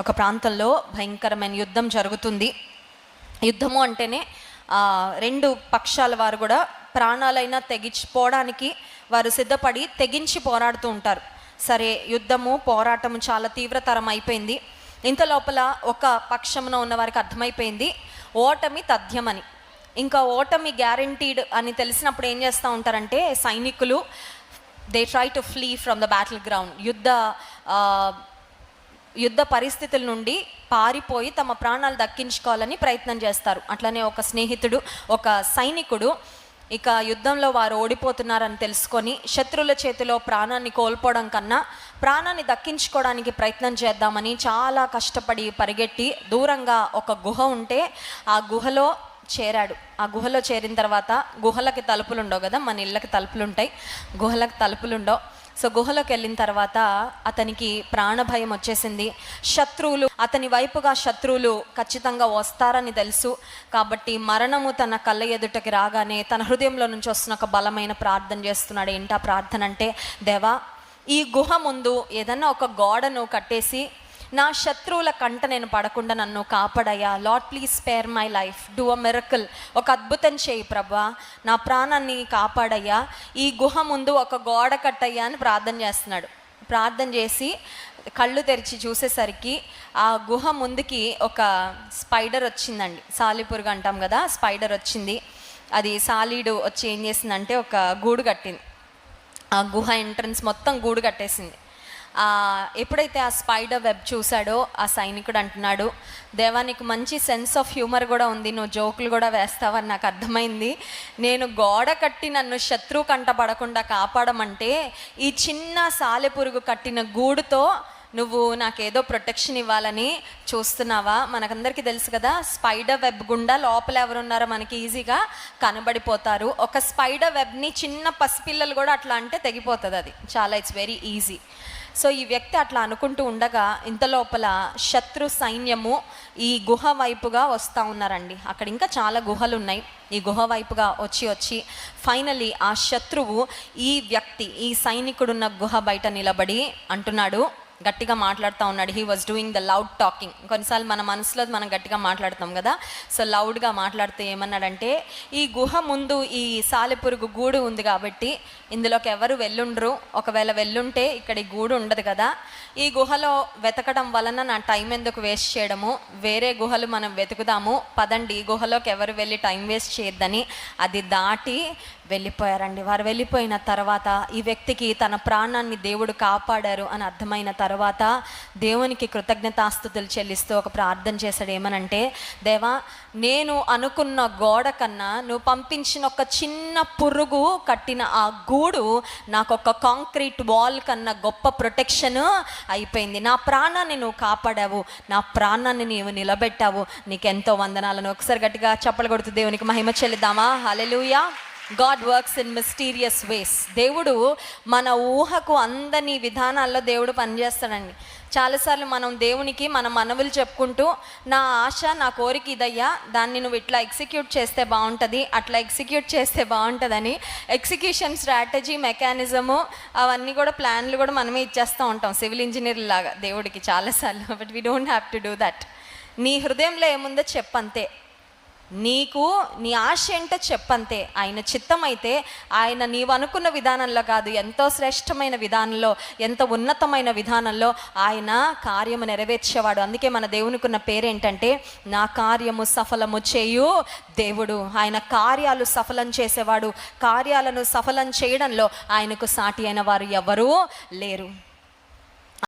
ఒక ప్రాంతంలో భయంకరమైన యుద్ధం జరుగుతుంది. యుద్ధము అంటేనే రెండు పక్షాల వారు కూడా ప్రాణాలైనా తెగించిపోవడానికి వారు సిద్ధపడి తెగించి పోరాడుతూ ఉంటారు. సరే యుద్ధము పోరాటము చాలా తీవ్రతరం అయిపోయింది. ఇంత లోపల ఒక పక్షమున ఉన్న వారికి అర్థమైపోయింది ఓటమి తథ్యమని. ఇంకా ఓటమి గ్యారంటీడ్ అని తెలిసినప్పుడు ఏం చేస్తూ ఉంటారంటే సైనికులు they try to flee from the battle ground యుద్ధ యుద్ధ పరిస్థితుల నుండి పారిపోయి తమ ప్రాణాలు దక్కించుకోవాలని ప్రయత్నం చేస్తారు. అట్లనే ఒక స్నేహితుడు ఒక సైనికుడు ఇక యుద్ధంలో వారు ఓడిపోతున్నారని తెలుసుకొని శత్రువుల చేతిలో ప్రాణాన్ని కోల్పోవడం కన్నా ప్రాణాన్ని దక్కించుకోవడానికి ప్రయత్నం చేద్దామని చాలా కష్టపడి పరిగెట్టి దూరంగా ఒక గుహ ఉంటే ఆ గుహలో చేరాడు. ఆ గుహలో చేరిన తర్వాత గుహలకి తలుపులు ఉండవు కదా మన ఇళ్ళకి తలుపులు ఉంటాయి. గుహలకు తలుపులు ఉండవు. సో గుహలోకి వెళ్ళిన తర్వాత అతనికి ప్రాణభయం వచ్చేసింది. శత్రువులు అతని వైపుగా శత్రువులు ఖచ్చితంగా వస్తారని తెలుసు. కాబట్టి మరణము తన కళ్ళ ఎదుటకి రాగానే తన హృదయంలో నుంచి వస్తున్న ఒక బలమైన ప్రార్థన చేస్తున్నాడు. ఏంటా ప్రార్థన అంటే దేవా ఈ గుహ ముందు ఏదన్నా ఒక గోడను కట్టేసి నా శత్రువుల కంట నేను పడకుండా నన్ను కాపాడయ్యా. Lord please spare my life do a miracle ఒక అద్భుతం చేయి ప్రభా. నా ప్రాణాన్ని కాపాడయ్యా. ఈ గుహ ముందు ఒక గోడ కట్టయ్యా అని ప్రార్థన చేస్తున్నాడు. ప్రార్థన చేసి కళ్ళు తెరిచి చూసేసరికి ఆ గుహ ముందుకి ఒక స్పైడర్ వచ్చిందండి. సాలిపురుగు అంటాం కదా స్పైడర్ వచ్చింది. అది సాలీడు వచ్చి ఏం చేసిందంటే ఒక గూడు కట్టింది. ఆ గుహ ఎంట్రన్స్ మొత్తం గూడు కట్టేసింది. ఎప్పుడైతే ఆ స్పైడర్ వెబ్ చూశాడో ఆ సైనికుడు అంటున్నాడు దేవా నీకు మంచి సెన్స్ ఆఫ్ హ్యూమర్ కూడా ఉంది నువ్వు జోకులు కూడా వేస్తావని నాకు అర్థమైంది. నేను గోడ కట్టి నన్ను శత్రువు కంట పడకుండా కాపాడమంటే ఈ చిన్న సాలెపురుగు కట్టిన గూడుతో నువ్వు నాకేదో ప్రొటెక్షన్ ఇవ్వాలని చూస్తున్నావా? మనకందరికీ తెలుసు కదా స్పైడర్ వెబ్ గుండా లోపల ఎవరున్నారో మనకి ఈజీగా కనబడిపోతారు. ఒక స్పైడర్ వెబ్ని చిన్న పసిపిల్లలు కూడా అట్లా అంటే తెగిపోతుంది అది. చాలా ఇట్స్ వెరీ ఈజీ సో ఈ వ్యక్తి అట్లా అనుకుంటూ ఉండగా ఇంత లోపల శత్రు సైన్యము ఈ గుహ వైపుగా వస్తూ ఉన్నారండి. అక్కడ ఇంకా చాలా గుహలు ఉన్నాయి. ఈ గుహ వైపుగా వచ్చి వచ్చి ఫైనలీ ఆ శత్రువు ఈ వ్యక్తి ఈ సైనికుడున్న గుహ బయట నిలబడి అంటున్నాడు గట్టిగా మాట్లాడుతూ ఉన్నాడు. He was doing the loud talking కొన్నిసార్లు మన మనసులో మనం గట్టిగా మాట్లాడుతాం కదా. సో లౌడ్గా మాట్లాడుతూ ఏమన్నాడంటే ఈ గుహ ముందు ఈ సాలెపురుగు గూడు ఉంది కాబట్టి ఇందులోకి ఎవరు వెళ్ళుండ్రు? ఒకవేళ వెళ్ళుంటే ఇక్కడ ఈ గూడు ఉండదు కదా. ఈ గుహలో వెతకడం వలన నా టైం ఎందుకు వేస్ట్ చేయడము? వేరే గుహలు మనం వెతుకుదాము. పదండి ఈ గుహలోకి ఎవరు వెళ్ళి టైం వేస్ట్ చేయొద్దని. అది దాటి వెళ్ళిపోయారండి. వారు వెళ్ళిపోయిన తర్వాత ఈ వ్యక్తికి తన ప్రాణాన్ని దేవుడు కాపాడారు అని అర్థమైన తర్వాత దేవునికి కృతజ్ఞతాస్థుతులు చెల్లిస్తూ ఒక ప్రార్థన చేశాడు. ఏమనంటే దేవా నేను అనుకున్న గోడ కన్నా నువ్వు పంపించిన ఒక చిన్న పురుగు కట్టిన ఆ గూడు నాకు ఒక కాంక్రీట్ వాల్ కన్నా గొప్ప ప్రొటెక్షన్ అయిపోయింది. నా ప్రాణాన్ని నువ్వు కాపాడావు. నా ప్రాణాన్ని నీవు నిలబెట్టావు. నీకెంతో వందనాలను. ఒకసారి గట్టిగా చప్పలు కొడుతూ దేవునికి మహిమ చెల్లిద్దామా? Hallelujah God works in mysterious ways దేవుడు మన ఊహకు అందని విధానాల్లో దేవుడు పనిచేస్తాడండి. చాలాసార్లు మనం దేవునికి మన మనవులు చెప్పుకుంటూ నా ఆశ నా కోరిక ఇదయ్యా దాన్ని నువ్వు ఇట్లా ఎగ్జిక్యూట్ చేస్తే బాగుంటుంది అట్లా ఎగ్జిక్యూట్ చేస్తే బాగుంటుందని ఎగ్జిక్యూషన్ స్ట్రాటజీ మెకానిజము అవన్నీ కూడా ప్లాన్లు కూడా మనమే ఇచ్చేస్తూ ఉంటాం సివిల్ ఇంజనీర్ లాగా దేవుడికి చాలాసార్లు. But we don't have to do that నీ హృదయంలో ఏముందో చెప్పంతే. నీకు నీ ఆశ ఏంటో చెప్పంతే. ఆయన చిత్తం అయితే ఆయన నీవు అనుకున్న విధానంలో కాదు ఎంతో శ్రేష్టమైన విధానంలో ఎంత ఉన్నతమైన విధానంలో ఆయన కార్యము నెరవేర్చేవాడు. అందుకే మన దేవునికున్న పేరేంటంటే నా కార్యము సఫలము చేయు దేవుడు. ఆయన కార్యాలు సఫలం చేసేవాడు. కార్యాలను సఫలం చేయడంలో ఆయనకు సాటి అయిన వారు ఎవరూ లేరు.